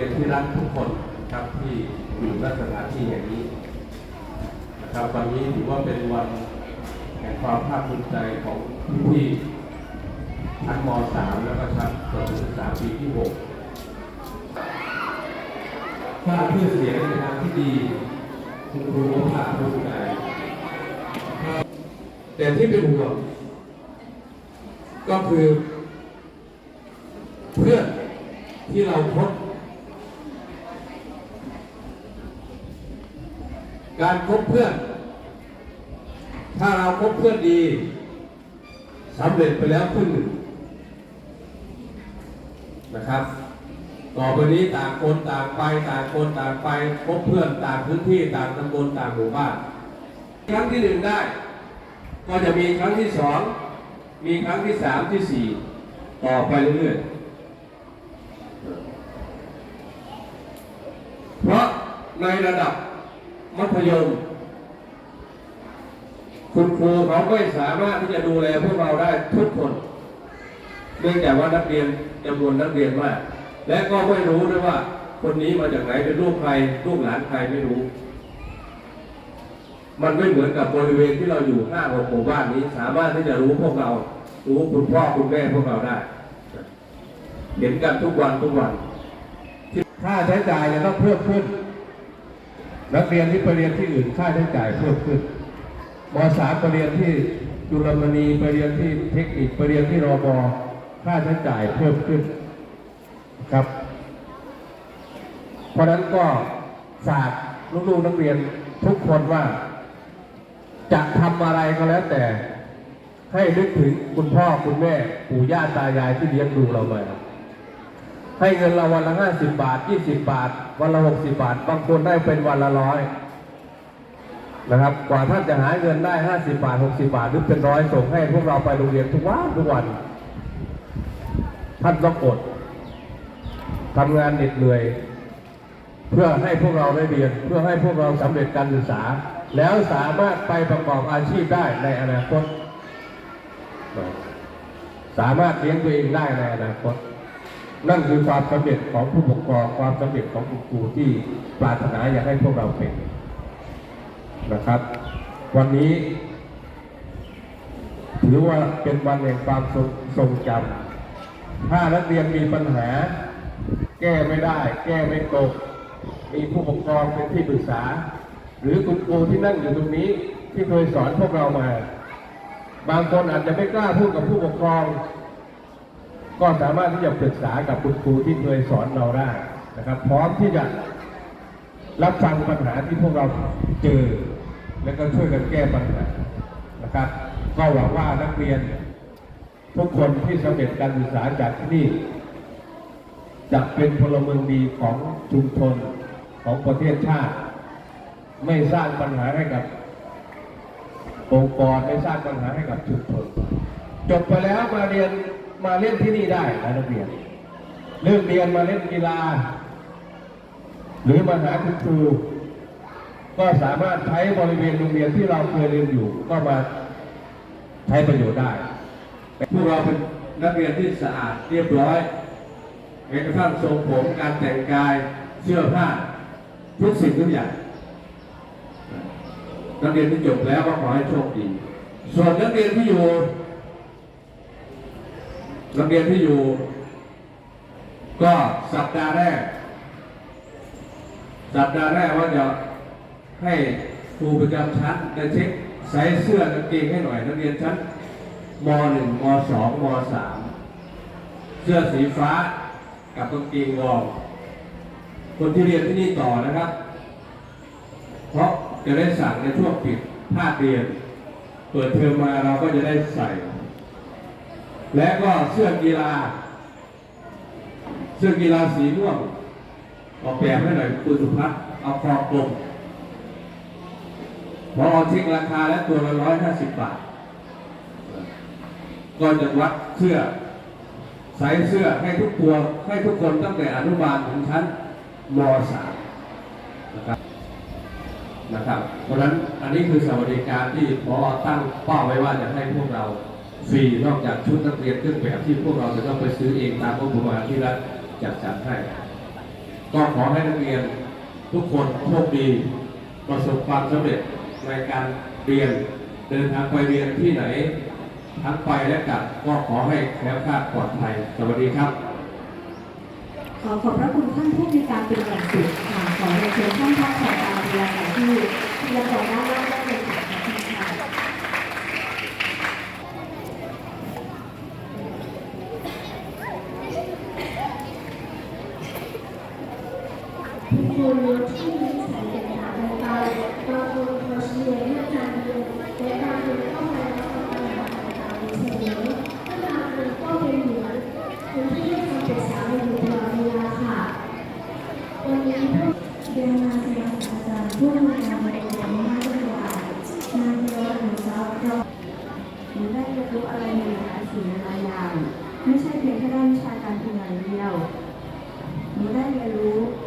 รียนที่รักทุกคนครับที่อยู่ณสถานที่แห่งนี้นะครับวันนี้ถือว่าเป็นวันแห่งความภาคภูมิใจของพี่ๆชั้นม .3 แล้วก็ชั้นประถมศึกษาปีที่6สร้างชื่อเสียงในทางที่ดีคุณครูก็ภาคภูมิใจแต่ที่เป็นห่วงก็คือเพื่อนที่เราพบ การคบเพื่อน ถ้าเราคบเพื่อนดีสำเร็จไปแล้วครึ่งหนึ่งนะครับ ต่อไปนี้ต่างคนต่างไปต่างคนต่างไปพบเพื่อนต่างพื้นที่ต่างตำบลต่างหมู่บ้าน ครั้งที่หนึ่งได้ ก็จะมีครั้งที่สองมีครั้งที่สามที่สี่ต่อไปเรื่อยๆเพราะในระดับ มัธยม คุณครูเขาไม่สามารถที่จะดูแลพวกเราได้ทุกคนเนื่องจากว่านักเรียนจำนวนนักเรียนมาก และก็ไม่รู้ด้วยว่า คนนี้มาจากไหนเป็นลูกใครลูกหลานใครไม่รู้ มันไม่เหมือนกับบริเวณที่เราอยู่ห้าหกหมู่บ้านนี้ สามารถที่จะรู้พวกเรา รู้คุณพ่อคุณแม่พวกเราได้ เห็นกันทุกวันทุกวันค่าใช้จ่ายจะต้องเพิ่มขึ้น นักเรียนที่ไปเรียนที่อื่นค่าใช้จ่ายเพิ่มขึ้นมสามไปเรียนที่จุลมณีไปเรียนที่เทคนิคไปเรียนที่รอบค่าใช้จ่ายเพิ่มขึ้นครับ เพราะฉะนั้นก็ฝากลูกๆนักเรียนทุกคนว่า จะทำอะไรก็แล้วแต่ให้นึกถึงคุณพ่อคุณแม่ปู่ย่าตายายที่เลี้ยงดูเรามา ให้เงินเราวันละห้าสิบบาทยี่สิบบาท วันละหกสิบาท บางคนได้เป็นวันละร้อยนะครับ กว่าท่านจะหาเงินได้ห้าสิบาทหกสิบาทหรือเป็นร้อยส่งให้พวกเราไปโรงเรียนทุกวันทุกวัน ท่านต้องอดทำงานเหน็ดเหนื่อย เพื่อให้พวกเราได้เรียน เพื่อให้พวกเราสำเร็จการศึกษา แล้วสามารถไปประกอบอาชีพได้ในอนาคต สามารถเลี้ยงตัวเองได้ในอนาคต นั่นคือความสำเร็จของผู้ปกครองความสำเร็จของคุณครูที่ปรารถนาอยากให้พวกเราเป็นนะครับ วันนี้ถือว่าเป็นวันแห่งความทรงทรงจำถ้านักเรียนมีปัญหา แก้ไม่ได้ แก้ไม่ตก มีผู้ปกครองเป็นที่ปรึกษา หรือคุณครูที่นั่งอยู่ตรงนี้ที่เคยสอนพวกเรามา บางคนอาจจะไม่กล้าพูดกับผู้ปกครอง ก็สามารถที่จะปรึกษากับคุณครูที่เคยสอนเราได้นะครับ พร้อมที่จะรับฟังปัญหาที่พวกเราเจอ และก็ช่วยกันแก้ปัญหานะครับ ก็หวังว่านักเรียน ทุกคนที่สำเร็จการศึกษาจากที่นี่จะเป็นพลเมืองดีของชุมชนของประเทศชาติ ไม่สร้างปัญหาให้กับองค์กรไม่สร้างปัญหาให้กับชุมชนจบไปแล้วมาเรียน มาเล่นที่นี่ได้นะนักเรียนเลิกเรียนมาเล่นกีฬา หรือมาหาคุณครูก็สามารถใช้บริเวณโรงเรียนที่เราเคยเรียนอยู่ ก็มาใช้ประโยชน์ได้พวกเราเป็นนักเรียนที่สะอาดเรียบร้อยแม้กระทั่งทรงผมการแต่งกายเสื้อผ้าทุกสิ่งทุกอย่างนักเรียนที่จบแล้วก็ขอให้โชคดี ส่วนนักเรียนที่อยู่ นักเรียนที่อยู่ ก็สัปดาห์แรก สัปดาห์แรกว่าจะให้ครูประจำชั้นจะเช็คไซส์เสื้อกางเกงให้หน่อยนักเรียนชั้นม .1 ม .2 ม .3 เสื้อสีฟ้ากับกางเกงวอร์มคนที่เรียนที่นี่ต่อนะครับ เพราะจะได้สั่งในช่วงปิดภาคเรียน เปิดเทอมมาเราก็จะได้ใส่ และก็เสื้อกีฬา เสื้อกีฬาสีม่วงออกแบบให้หน่อยคุณสุพัฒน์เอาคอกลมพอเอาเช็คราคาแล้วตัวละร้อยห้าสิบบาท ก็จะวัดเสื้อใส่เสื้อให้ทุกตัวให้ทุกคนตั้งแต่อนุบาลถึงชั้นม .3 นะครับนะครับ เพราะฉะนั้นอันนี้คือสวัสดิการที่พอตั้งเป้าไว้ว่าจะให้พวกเรา ฟรีนอกจากชุดนักเรียนเครื่องแบบที่พวกเราจะต้องไปซื้อเองตามงบประมาณที่รัฐจัดสรรให้ ก็ขอให้นักเรียนทุกคนโชคดีประสบความสำเร็จในการเรียนเดินทางไปเรียนที่ไหน ทั้งไปและกลับก็ขอให้แคล้วคลาดปลอดภัย สวัสดีครับ ขอขอบพระคุณท่านผู้มีการเป็นอย่างสูงค่ะ ขอเรียนเชิญท่านท่านของการเรียนของที่ที่ยังบอกด้านล่างได้เลยค่ะขอบคุณค่ะ คุณครูรู้ที่มีสายเด็กหาไปไปบางคนเขาเชียร์เรื่องการเรียนและบางคนก็มารับฟังปัญหาต่างๆในเสนอและบางคนก็เป็นเหมือนคนที่ให้คำปรึกษาอยู่ตลอดเวลาค่ะ วันนี้พวกเรียนมาสมัครอาจารย์ผู้มีการบริหารมากด้วยค่ะนาเดียวหนูสาวเราหนูได้เรียนรู้อะไรในหลายสิ่งหลายอย่างไม่ใช่เพียงแค่ด้านวิชาการเพียงอย่างเดียวหนูได้เรียนรู้